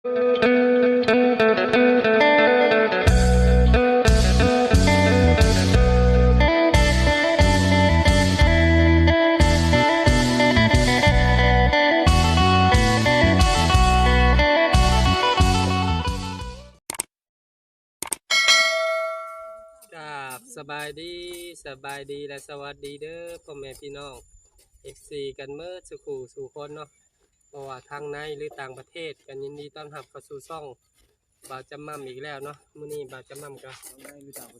กับสบายดีสบายดีและสวัสดีเด้อพ่อแม่พี่น้อง FC กันเมื่อสุขูสู่คนเนาะ เพราะว่าทางในหรือต่างประเทศกันยินดีต้อนรับเข้าสู่ช่องบ่าวจำมั่มอีกแล้วเนาะมื้อนี้บ่าวจำมั่มก็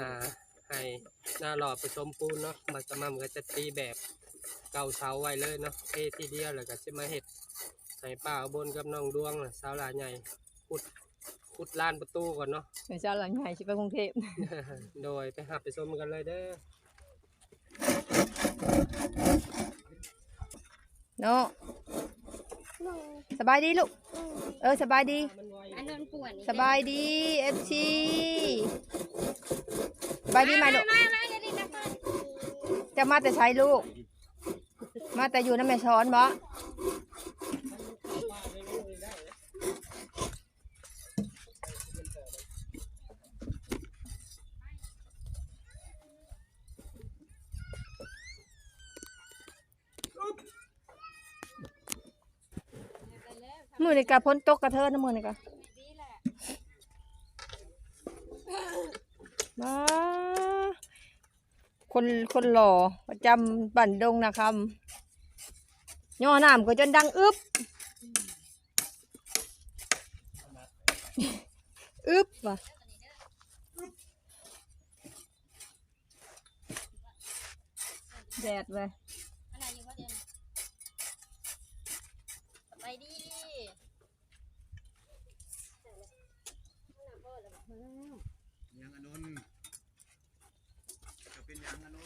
อ่าให้หน้าหล่อผสมปูนเนาะบ่าวจำมั่มก็จะตีแบบเก่าเสาไว้เลยเนาะเททีเดียวแล้วก็จะมาเฮ็ดให้ป้าอุบนกับน้องดวงน่ะสาวหลาใหญ่ขุดขุดลานประตูก่อนเนาะ เดี๋ยวเช้าหลังใหญ่ชิไปกรุงเทพโดยไปหับไปชมกันเลยเด้อเนาะ สบายดีลูก เออสบายดี อันนั้นป่วนสบายดีเอฟซีสบายดีไหมลูก มามาอย่าดิ้นนะเพื่อนจะมาแต่ใช้ลูก มาแต่อยู่น้ำแม่ช้อนบ่ นี่กะพ้นตกกระเทินนะมือนี่กะมาคนคนหล่อประจำบันดงนะครับย่อน้ำก็จนดังอึบอึบว่ะแดดว้ยอะไรอยู่วะเดี๋ยวสบายดี ยังอนนท์จะเป็นยังอนนท์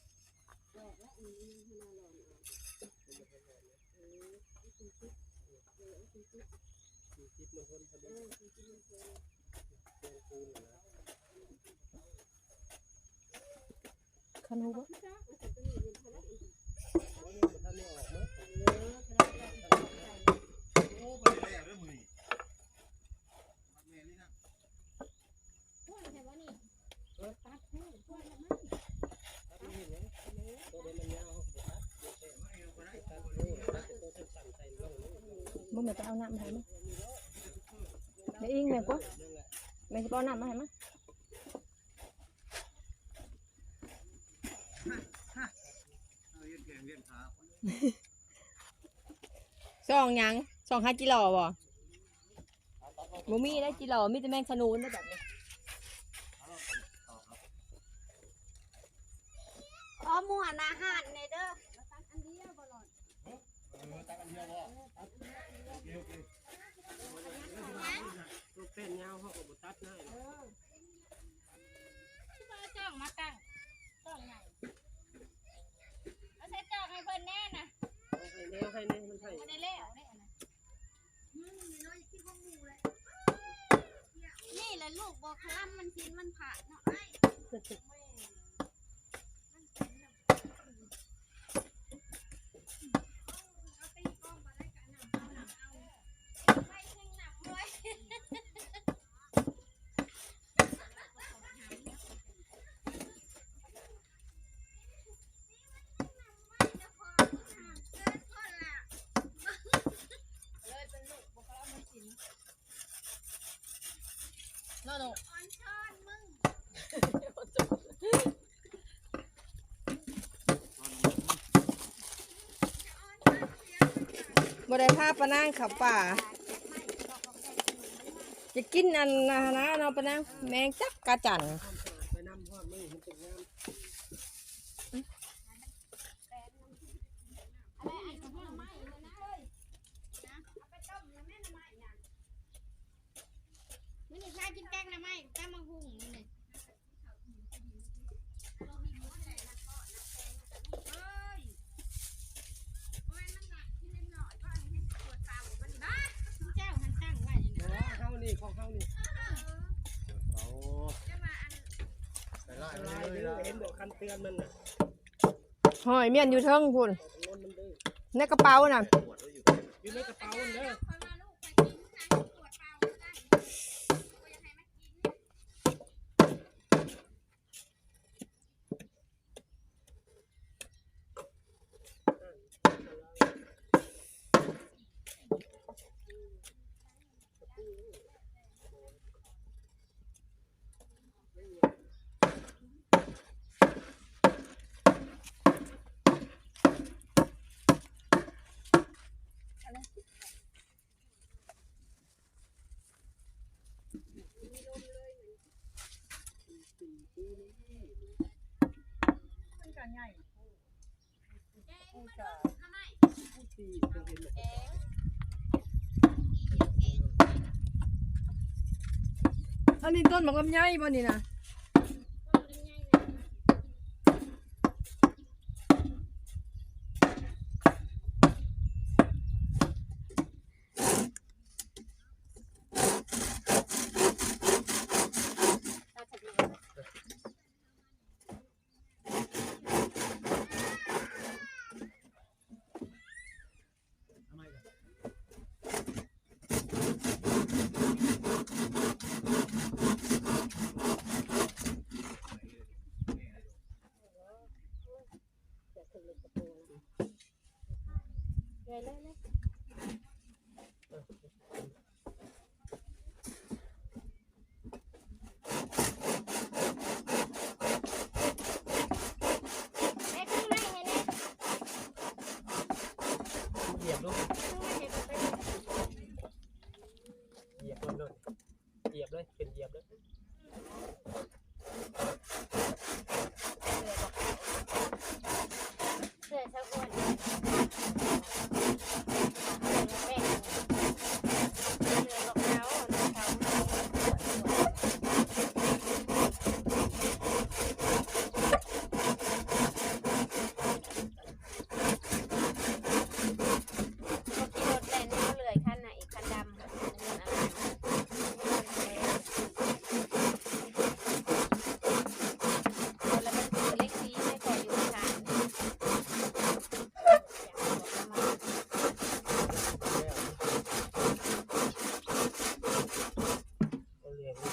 โอ้ไปแล้วเรื่องมือนี่ม่นี่นะ ป่วนใช่ปะนี่ ตัวเดินมันยาวครับ ไม่เอาไปได้ ตัดนี่ตัดตัวสั่นๆใส่ลงนี่ บ่แม่ไปเอาน้ำมาให้มั้ยแม่อิงแม่กว่านั่นแหละแม่สิไปเอาน้ำมาให้มั้ยเอาเย็นแข็งเย็นขาสองหยังสองห้ากิโลบ่บ่มีได้กิโลมีแต่แมงขนูนได้แบบนี้ขอหมวนอาหารในเด้อมาตักอันเดียวบ่หลอดเออตักอันเดียวบ่โอเคโอเค ลูกเต้นยาวเขาก็บ่ตัดง่ายที่มาจ้องมาตั้งจ้องใหญ่เอาใส่จ้องให้เพิ่นแน่นะให้แนวให้แนวมันให้ไม่ได้แล้วได้นะนี่แหละลูกบอกคล้ำมันชิ้นมันผ่าเนาะไอ้ไม่เพ่งหนักด้วย โน่โน่ ออนช้อนมึง บ่ ได้พาปะนางขับป่าจะกินอันนะนะเนาปะนางแมงจักกะจันไปน้ำพอดมือมันตกน้ำอะไรอันของผลไม้เลยนะเฮ้ยนะเอาไปต้มแล้วแม่น้ำไม้เนี่ยนี่ชากินแกงนะไม่แกงมังหุงนี่เลยเจ้าหันตั้งไว้นี่นะ เฮานี่ของเฮานี่ เอา ใส่ไล่ลายเลเด้ยอเห็นบ่คันเตือนมันน่ะหอยเมียนอยู่เทิงพุ่นในกระเป๋าน่ะปวดไว้อยู่อยู่ในกระเป๋าเด้อ คอยมาลูกไปกินนะปวดเปล่าได้ก็ยังให้มันกิน อันนี้ต้นหมกลำไยบ่นี่นะ เ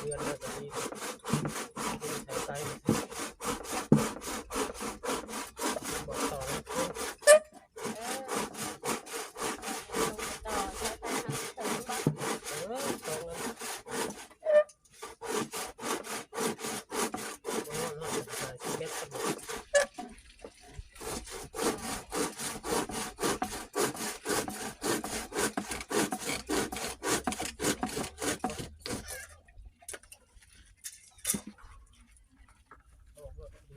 muy arriba.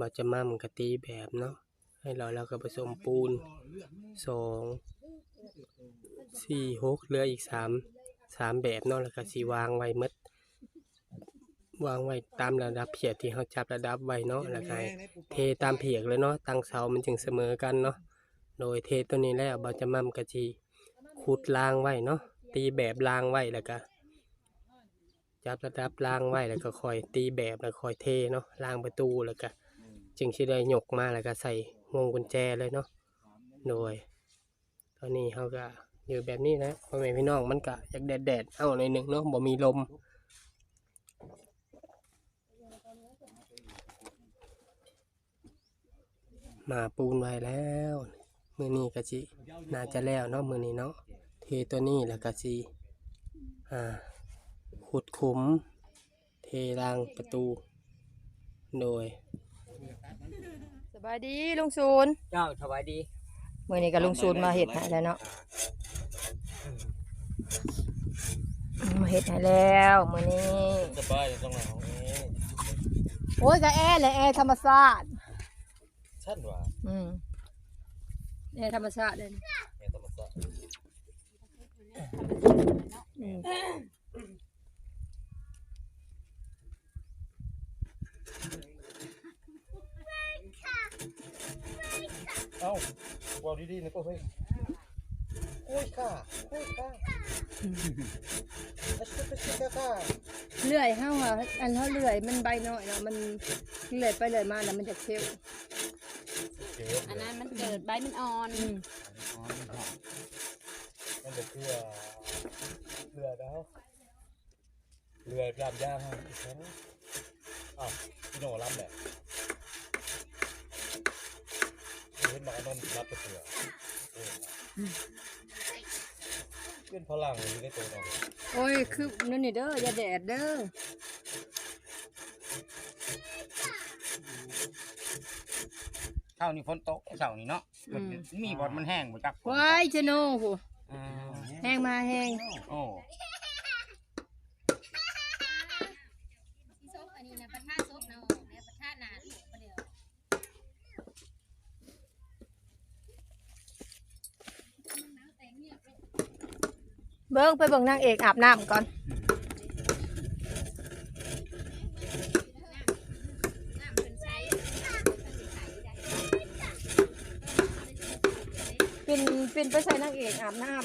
มาจะมั่มกะตีแบบเนาะให้เราแล้วก็ผสมปูนสองสี่หกเหลืออีกสามสามแบบเนาะแล้วก็สีวางไว้หมดวางไว้ตามระดับเพียกที่เขาจับระดับไว้เนาะแล้วก็เทตามเพียกเลยเนาะตั้งเสามันจึงเสมอกันเนาะโดยเทตัวนี้แล้วเราจะมั่มกะจีขุดรางไว้เนาะตีแบบรางไว้แล้วก็จับระดับรางไว้แล้วก็คอยตีแบบแล้วคอยเทเนาะรางประตูแล้วก็ จึงสิได้ยกมาแล้วก็ใส่วงกุญแจเลยเนาะโดย ตอนนี้เขาก็อยู่แบบนี้นะพ่อแม่พี่น้องมันก็อยากแดดแดดๆเอาหน่อยหนึ่งเนาะบ่มีลมมาปูนไว้แล้วมือนี้ก็สิน่าจะแล้วเนาะมือนี้เนาะเทตัวนี้แล้วก็สิอ่าขุดขุม เทรางประตู โดย บายดีลุงศูนย์เจ้าสบายดีมื้อนี้ก็ลุงศูนย์มาเฮ็ดให้แล้วเนาะมาเฮ็ดให้แล้วมื้อนี้สบายตรงไหนของนี้โอ้ยก็แอร์แหละแอร์ธรรมชาติชั้นว่าอืมแอร์ธรรมชาติเลยแม่ธรรมศาสตร์ อืม เอ้าว้าวดีๆนะก็เฮ้ยโอ้ยค่ะโอ้ยค่ะอัชชะค่ะเลื่อยเฮาอะอันเฮาเลื่อยมันใบน้อยเนาะมันเลื่อยไปเลื่อยมาแล้วมันจะเซลล์อันนั้นมันเกิดใบมันอ่อนอืมมันบอกคือว่าเรือแล้วเรือรามย่างอีกครั้งอ้าวพี่โน่รับแหละ เห็นหมานนรับตัวเสือเออเป็นพลังอยู่ในตัวเราโอ้ย คือนั่นนี่เด้อ อย่าแดดเด้อเช้านี้ฝนตกเช้านี้เนาะมันมีบอดมันแห้งบ่จักฝนว้ายชะโนโหอ่าแห้งมาแห้งโอ้ ซบอันนี้นะประทาซบเนาะเนี่ยประทาหนาหลวงประเดี๋ยว เบิ่งไปเบิ่งนางเอกอาบน้ำก่อนเพิ่นเปินปินไปใส่นางเอกอาบน้บ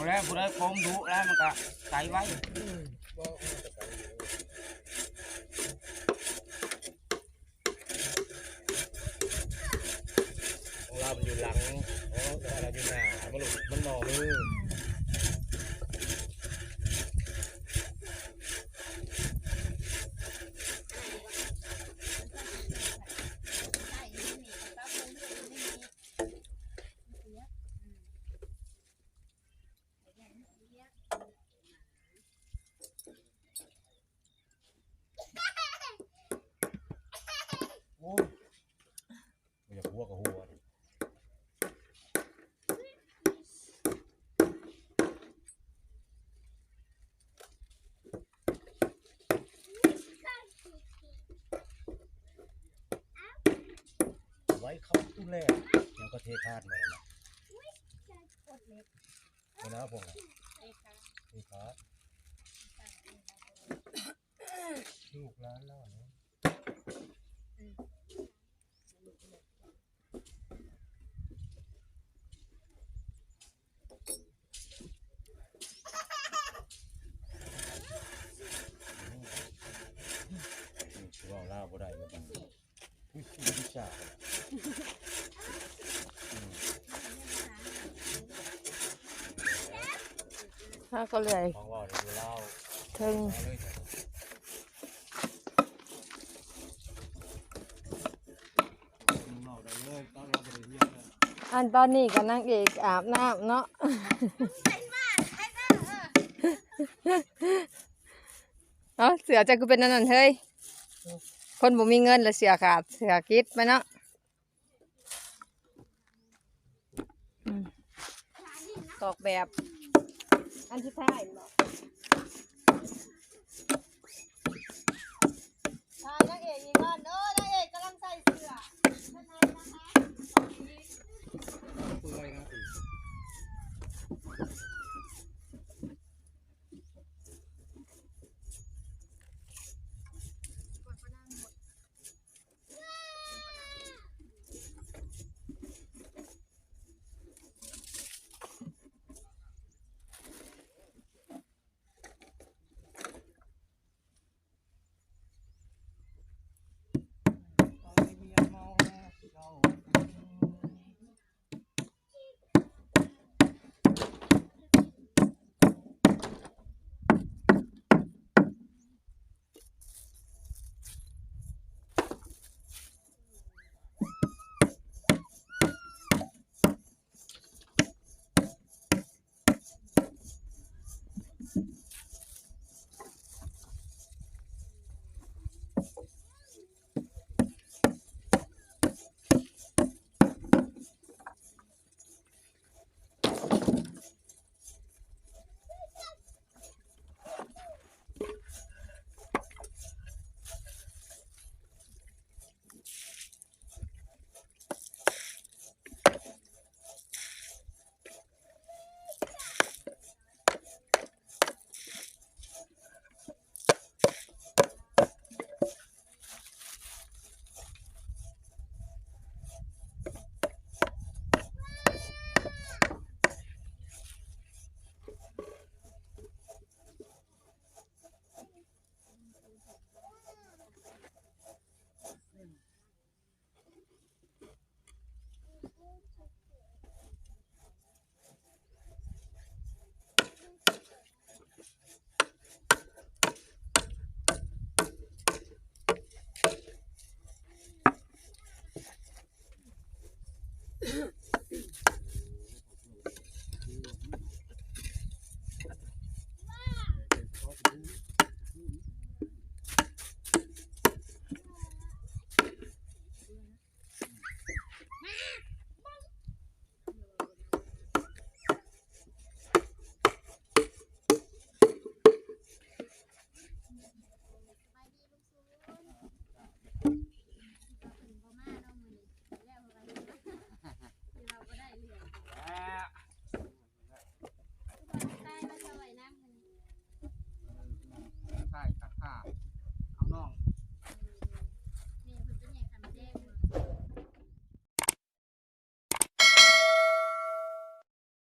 ่แล้วผู้ใดโคมดุแล้วมันก็ใส่ไว้องเรามันอยู่ หลังอ๋ออะไรอยู่หน้ามันหลุดมันนองมือใช้นี่นี่ปรับปรุงเรื่องนี้นี่ โอ้ยมันอยากหัวกับหัวดิ ไว้ เขาตู้แรกยังก็เทคาดมาแล้วนะเอานะผมอะเทคาดลูกร้านแล้วเนาะคือว่าเล่าบ่ได้ก็ต้องอุ้ยวิจารณ์ำถ้าก็เลยของว่าเดี๋ยวเล่าถึงเอาเลยจ้ะเล่าได้เลยตอนเราบ่ได้เรียนนะอันตอนนี้กับนางเอกอาบน้ำเนาะเอาเสือจะกูเป็นอันนั่นเฮ้ย คนบ่มีเงินแล้วเสือขาดเสือคิดไปเนาะอืมตอกแบบ อันที่ท้ายบอกอ่นางเอกอีกคนเออนางเอกกำลังใส่เสื้อท่านนายนะคะ ปืนไว้ครั